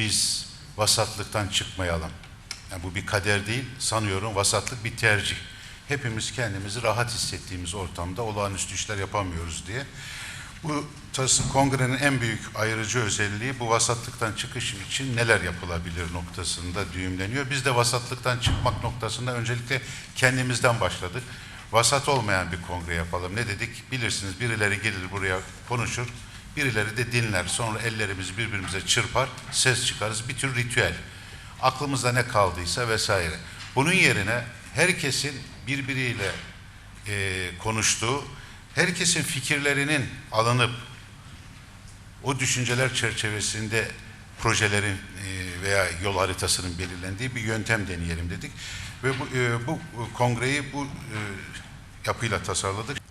biz vasatlıktan çıkmayalım? Yani bu bir kader değil, sanıyorum vasatlık bir tercih. Hepimiz kendimizi rahat hissettiğimiz ortamda olağanüstü işler yapamıyoruz diye. Bu kongrenin en büyük ayrıcı özelliği bu vasatlıktan çıkış için neler yapılabilir noktasında düğümleniyor. Biz de vasatlıktan çıkmak noktasında öncelikle kendimizden başladık. Vasat olmayan bir kongre yapalım. Ne dedik? Bilirsiniz birileri gelir buraya konuşur, birileri de dinler. Sonra ellerimizi birbirimize çırpar, ses çıkarız. Bir tür ritüel. Aklımızda ne kaldıysa vesaire. Bunun yerine herkesin birbiriyle e, konuştuğu, herkesin fikirlerinin alınıp o düşünceler çerçevesinde projelerin e, veya yol haritasının belirlendiği bir yöntem deneyelim dedik. Ve bu, e, bu kongreyi bu e, yapıyla tasarladık.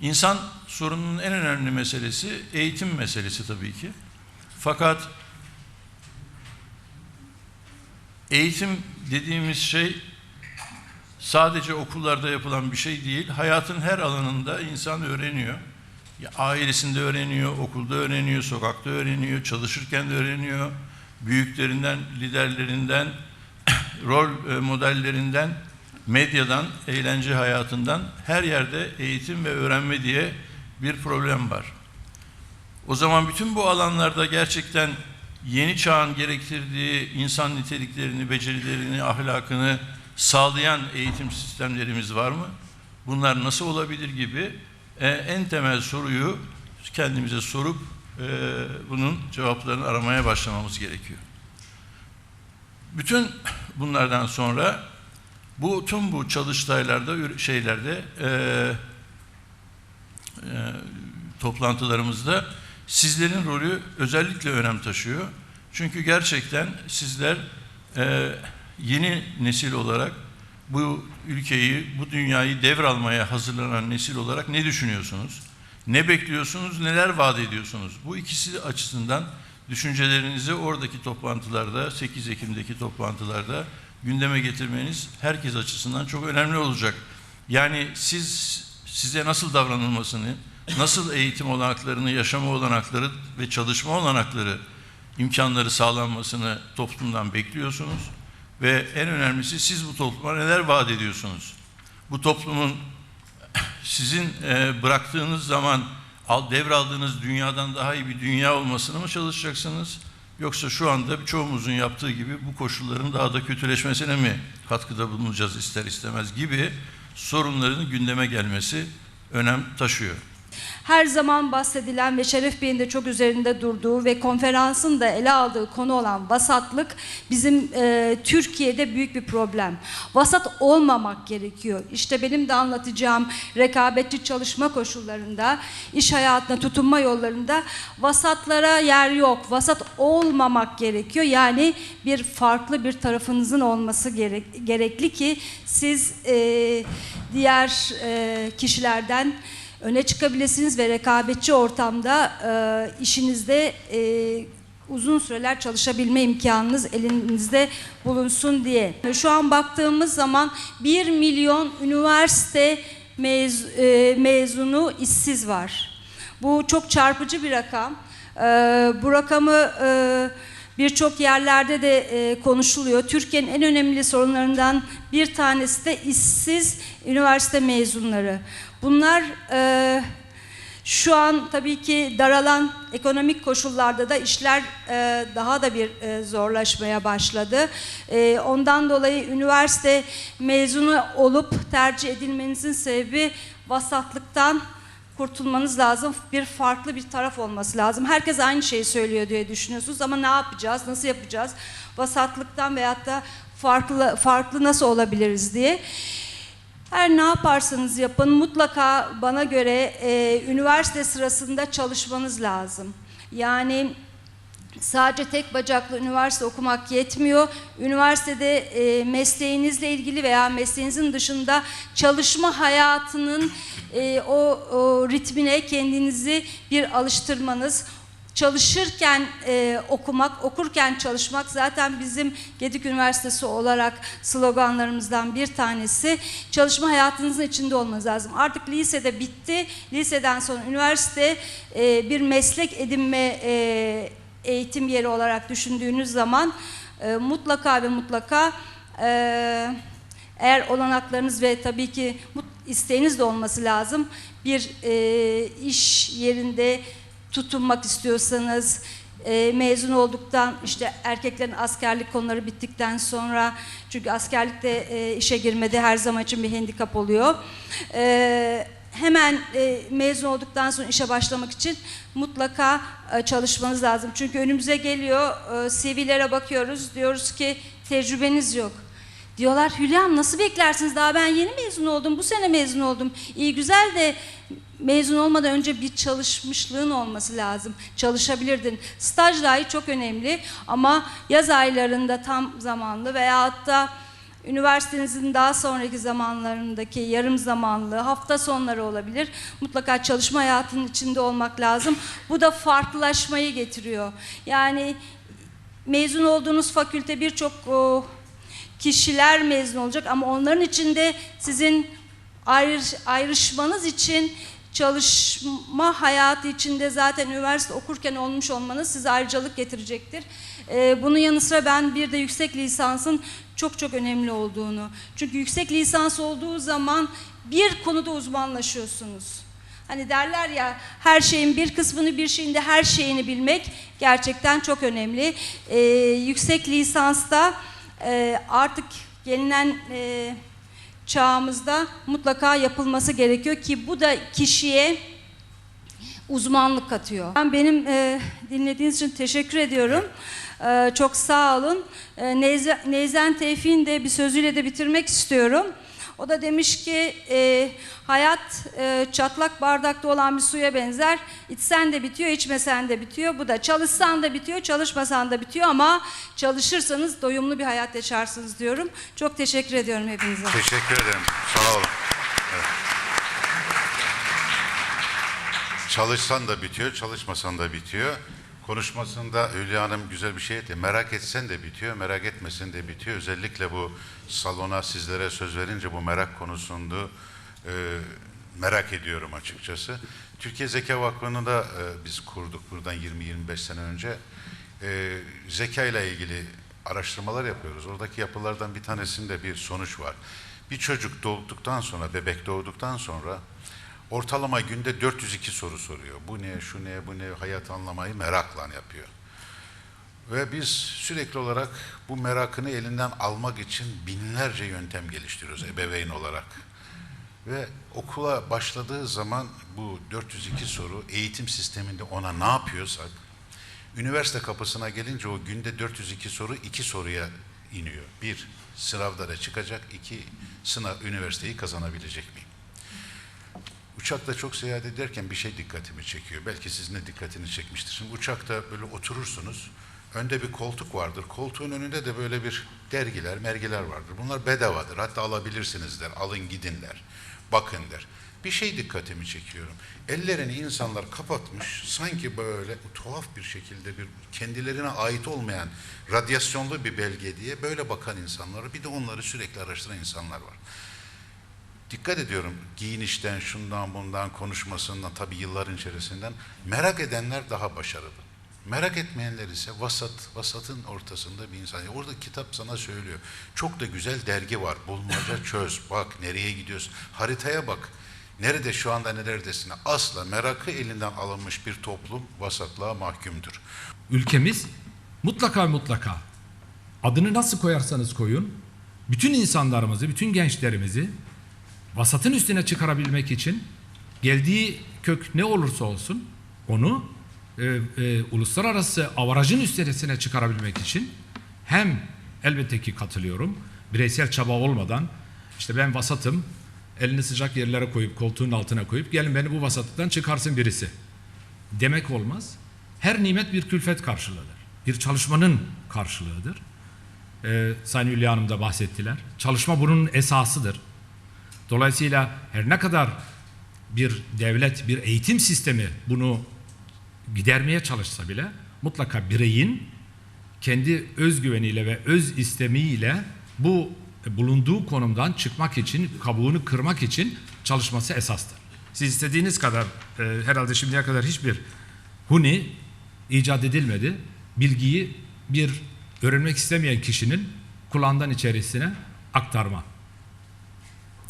İnsan sorununun en önemli meselesi eğitim meselesi tabii ki. Fakat eğitim dediğimiz şey sadece okullarda yapılan bir şey değil. Hayatın her alanında insan öğreniyor. Ya ailesinde öğreniyor, okulda öğreniyor, sokakta öğreniyor, çalışırken de öğreniyor. Büyüklerinden, liderlerinden, rol e, modellerinden, medyadan, eğlence hayatından her yerde eğitim ve öğrenme diye bir problem var. O zaman bütün bu alanlarda gerçekten yeni çağın gerektirdiği insan niteliklerini, becerilerini, ahlakını sağlayan eğitim sistemlerimiz var mı? Bunlar nasıl olabilir gibi e, en temel soruyu kendimize sorup e, bunun cevaplarını aramaya başlamamız gerekiyor. Bütün bunlardan sonra bu tüm bu çalıştaylarda şeylerde e, e, toplantılarımızda sizlerin rolü özellikle önem taşıyor. Çünkü gerçekten sizler e, yeni nesil olarak bu ülkeyi, bu dünyayı devralmaya hazırlanan nesil olarak ne düşünüyorsunuz? Ne bekliyorsunuz, neler vaat ediyorsunuz? Bu ikisi açısından düşüncelerinizi oradaki toplantılarda, 8 Ekim'deki toplantılarda gündeme getirmeniz herkes açısından çok önemli olacak. Yani siz size nasıl davranılmasını, nasıl eğitim olanaklarını, yaşama olanakları ve çalışma olanakları imkanları sağlanmasını toplumdan bekliyorsunuz ve en önemlisi siz bu topluma neler vaat ediyorsunuz? Bu toplumun sizin e, bıraktığınız zaman al, devraldığınız dünyadan daha iyi bir dünya olmasını mı çalışacaksınız? Yoksa şu anda çoğumuzun yaptığı gibi bu koşulların daha da kötüleşmesine mi katkıda bulunacağız ister istemez gibi sorunların gündeme gelmesi önem taşıyor. Her zaman bahsedilen ve Şeref Bey'in de çok üzerinde durduğu ve konferansın da ele aldığı konu olan vasatlık bizim e, Türkiye'de büyük bir problem. Vasat olmamak gerekiyor. İşte benim de anlatacağım rekabetçi çalışma koşullarında, iş hayatına tutunma yollarında vasatlara yer yok. Vasat olmamak gerekiyor. Yani bir farklı bir tarafınızın olması gerek, gerekli ki siz e, diğer e, kişilerden öne çıkabilirsiniz ve rekabetçi ortamda e, işinizde e, uzun süreler çalışabilme imkanınız elinizde bulunsun diye. Şu an baktığımız zaman 1 milyon üniversite mez, e, mezunu işsiz var. Bu çok çarpıcı bir rakam. E, bu rakamı e, birçok yerlerde de e, konuşuluyor. Türkiye'nin en önemli sorunlarından bir tanesi de işsiz üniversite mezunları. Bunlar e, şu an tabii ki daralan ekonomik koşullarda da işler e, daha da bir e, zorlaşmaya başladı. E, ondan dolayı üniversite mezunu olup tercih edilmenizin sebebi vasatlıktan kurtulmanız lazım. Bir farklı bir taraf olması lazım. Herkes aynı şeyi söylüyor diye düşünüyorsunuz ama ne yapacağız, nasıl yapacağız? Vasatlıktan veyahut da farklı farklı nasıl olabiliriz diye. Her ne yaparsanız yapın mutlaka bana göre e, üniversite sırasında çalışmanız lazım. Yani sadece tek bacaklı üniversite okumak yetmiyor. Üniversitede e, mesleğinizle ilgili veya mesleğinizin dışında çalışma hayatının e, o, o ritmine kendinizi bir alıştırmanız, çalışırken e, okumak, okurken çalışmak zaten bizim Gedik Üniversitesi olarak sloganlarımızdan bir tanesi. Çalışma hayatınızın içinde olmanız lazım. Artık lisede bitti. Liseden sonra üniversite e, bir meslek edinme e, eğitim yeri olarak düşündüğünüz zaman e, mutlaka ve mutlaka e, eğer olanaklarınız ve tabii ki isteğiniz de olması lazım. Bir e, iş yerinde tutunmak istiyorsanız, e, mezun olduktan işte erkeklerin askerlik konuları bittikten sonra çünkü askerlikte e, işe girmede her zaman için bir handikap oluyor. E, hemen e, mezun olduktan sonra işe başlamak için mutlaka e, çalışmanız lazım. Çünkü önümüze geliyor e, CV'lere bakıyoruz diyoruz ki tecrübeniz yok. Diyorlar Hülya Hanım nasıl beklersiniz daha ben yeni mezun oldum bu sene mezun oldum. İyi güzel de mezun olmadan önce bir çalışmışlığın olması lazım. Çalışabilirdin. Staj dahi çok önemli ama yaz aylarında tam zamanlı veyahut da üniversitenizin daha sonraki zamanlarındaki yarım zamanlı hafta sonları olabilir. Mutlaka çalışma hayatının içinde olmak lazım. Bu da farklılaşmayı getiriyor. Yani mezun olduğunuz fakülte birçok kişiler mezun olacak ama onların içinde sizin ayrış, ayrışmanız için çalışma hayatı içinde zaten üniversite okurken olmuş olmanız size ayrıcalık getirecektir. Ee, bunun yanı sıra ben bir de yüksek lisansın çok çok önemli olduğunu. Çünkü yüksek lisans olduğu zaman bir konuda uzmanlaşıyorsunuz. Hani derler ya her şeyin bir kısmını bir şeyin de her şeyini bilmek gerçekten çok önemli. Ee, yüksek lisansta e, artık gelinen e, çağımızda mutlaka yapılması gerekiyor ki bu da kişiye uzmanlık katıyor. Ben benim e, dinlediğiniz için teşekkür ediyorum. E, çok sağ olun. E, Neyze, Neyzen Tevfik'in de bir sözüyle de bitirmek istiyorum. O da demiş ki e, hayat e, çatlak bardakta olan bir suya benzer. İçsen de bitiyor, içmesen de bitiyor. Bu da çalışsan da bitiyor, çalışmasan da bitiyor ama çalışırsanız doyumlu bir hayat yaşarsınız diyorum. Çok teşekkür ediyorum hepinize. Teşekkür ederim. Sağ olun. Evet. Çalışsan da bitiyor, çalışmasan da bitiyor. Konuşmasında Hülya Hanım güzel bir şey etti. Merak etsen de bitiyor, merak etmesen de bitiyor. Özellikle bu salona sizlere söz verince bu merak konusunu e, merak ediyorum açıkçası. Türkiye Zeka Vakfı'nı da e, biz kurduk buradan 20-25 sene önce. E, zeka ile ilgili araştırmalar yapıyoruz. Oradaki yapılardan bir tanesinde bir sonuç var. Bir çocuk doğduktan sonra, bebek doğduktan sonra ortalama günde 402 soru soruyor. Bu ne, şu ne, bu ne, hayat anlamayı merakla yapıyor. Ve biz sürekli olarak bu merakını elinden almak için binlerce yöntem geliştiriyoruz ebeveyn olarak. Ve okula başladığı zaman bu 402 soru eğitim sisteminde ona ne yapıyorsak üniversite kapısına gelince o günde 402 soru iki soruya iniyor. Bir, sınavlara çıkacak. iki sınav üniversiteyi kazanabilecek miyim? Uçakta çok seyahat ederken bir şey dikkatimi çekiyor. Belki sizin de dikkatini çekmiştir. Şimdi uçakta böyle oturursunuz. Önde bir koltuk vardır. Koltuğun önünde de böyle bir dergiler, mergiler vardır. Bunlar bedavadır. Hatta alabilirsiniz der. Alın gidin der. Bakın der. Bir şey dikkatimi çekiyorum. Ellerini insanlar kapatmış. Sanki böyle tuhaf bir şekilde bir kendilerine ait olmayan radyasyonlu bir belge diye böyle bakan insanlar. Bir de onları sürekli araştıran insanlar var. Dikkat ediyorum giyinişten, şundan bundan, konuşmasından, tabii yılların içerisinden. Merak edenler daha başarılı. Merak etmeyenler ise vasat, vasatın ortasında bir insan. Orada kitap sana söylüyor. Çok da güzel dergi var. Bulmaca çöz, bak nereye gidiyorsun. Haritaya bak. Nerede şu anda neredesin? Asla merakı elinden alınmış bir toplum vasatlığa mahkumdur. ülkemiz mutlaka mutlaka adını nasıl koyarsanız koyun bütün insanlarımızı, bütün gençlerimizi vasatın üstüne çıkarabilmek için geldiği kök ne olursa olsun onu e, e, uluslararası avarajın üstesine çıkarabilmek için hem elbette ki katılıyorum bireysel çaba olmadan işte ben vasatım elini sıcak yerlere koyup koltuğun altına koyup gelin beni bu vasatlıktan çıkarsın birisi demek olmaz. Her nimet bir külfet karşılığıdır. Bir çalışmanın karşılığıdır. Ee, Sayın Hülya Hanım da bahsettiler. Çalışma bunun esasıdır. Dolayısıyla her ne kadar bir devlet, bir eğitim sistemi bunu gidermeye çalışsa bile mutlaka bireyin kendi özgüveniyle ve öz istemiyle bu bulunduğu konumdan çıkmak için, kabuğunu kırmak için çalışması esastır. Siz istediğiniz kadar e, herhalde şimdiye kadar hiçbir huni icat edilmedi. bilgiyi bir öğrenmek istemeyen kişinin kulağından içerisine aktarma.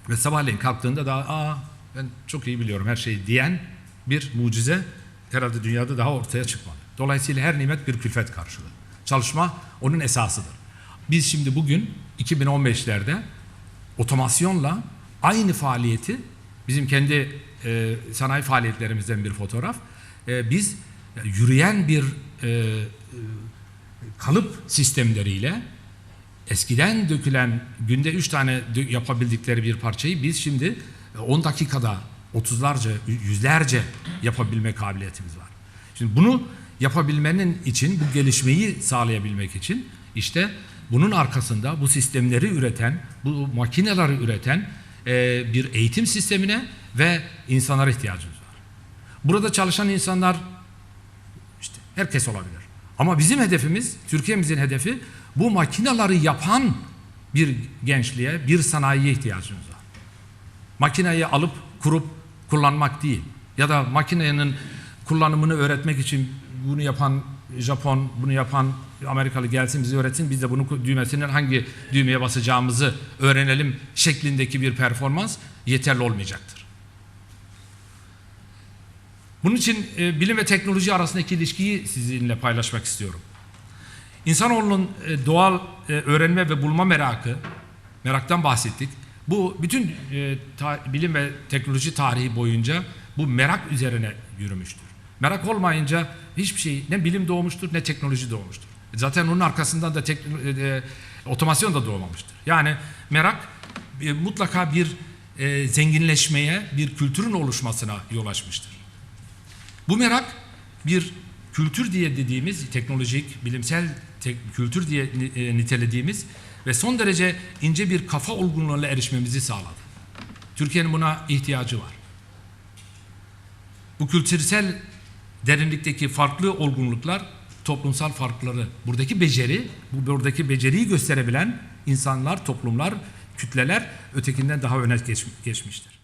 Ve sabahleyin kalktığında daha aa ben çok iyi biliyorum her şeyi diyen bir mucize herhalde dünyada daha ortaya çıkmadı. Dolayısıyla her nimet bir külfet karşılığı. Çalışma onun esasıdır. Biz şimdi bugün 2015'lerde otomasyonla aynı faaliyeti bizim kendi e, sanayi faaliyetlerimizden bir fotoğraf. E, biz yürüyen bir e, e, kalıp sistemleriyle eskiden dökülen günde 3 tane yapabildikleri bir parçayı biz şimdi 10 dakikada 30'larca, yüzlerce yapabilme kabiliyetimiz var. Şimdi bunu yapabilmenin için, bu gelişmeyi sağlayabilmek için işte bunun arkasında bu sistemleri üreten, bu makineleri üreten e, bir eğitim sistemine ve insanlara ihtiyacımız var. Burada çalışan insanlar işte herkes olabilir. Ama bizim hedefimiz, Türkiye'mizin hedefi bu makinaları yapan bir gençliğe, bir sanayiye ihtiyacımız var. Makineyi alıp kurup kullanmak değil. Ya da makinenin kullanımını öğretmek için bunu yapan Japon, bunu yapan Amerikalı gelsin bize öğretsin. Biz de bunu düğmesinden hangi düğmeye basacağımızı öğrenelim şeklindeki bir performans yeterli olmayacaktır. Bunun için e, bilim ve teknoloji arasındaki ilişkiyi sizinle paylaşmak istiyorum. İnsanoğlunun e, doğal e, öğrenme ve bulma merakı, meraktan bahsettik. Bu bütün e, bilim ve teknoloji tarihi boyunca bu merak üzerine yürümüştür. Merak olmayınca hiçbir şey ne bilim doğmuştur ne teknoloji doğmuştur. Zaten onun arkasından da e, otomasyon da doğmamıştır. Yani merak mutlaka bir zenginleşmeye, bir kültürün oluşmasına yol açmıştır. Bu merak bir kültür diye dediğimiz teknolojik, bilimsel tek- kültür diye e, nitelediğimiz ve son derece ince bir kafa olgunluğuna erişmemizi sağladı. Türkiye'nin buna ihtiyacı var. Bu kültürsel derinlikteki farklı olgunluklar toplumsal farkları, buradaki beceri, bu buradaki beceriyi gösterebilen insanlar, toplumlar, kütleler ötekinden daha öne geç- geçmiştir.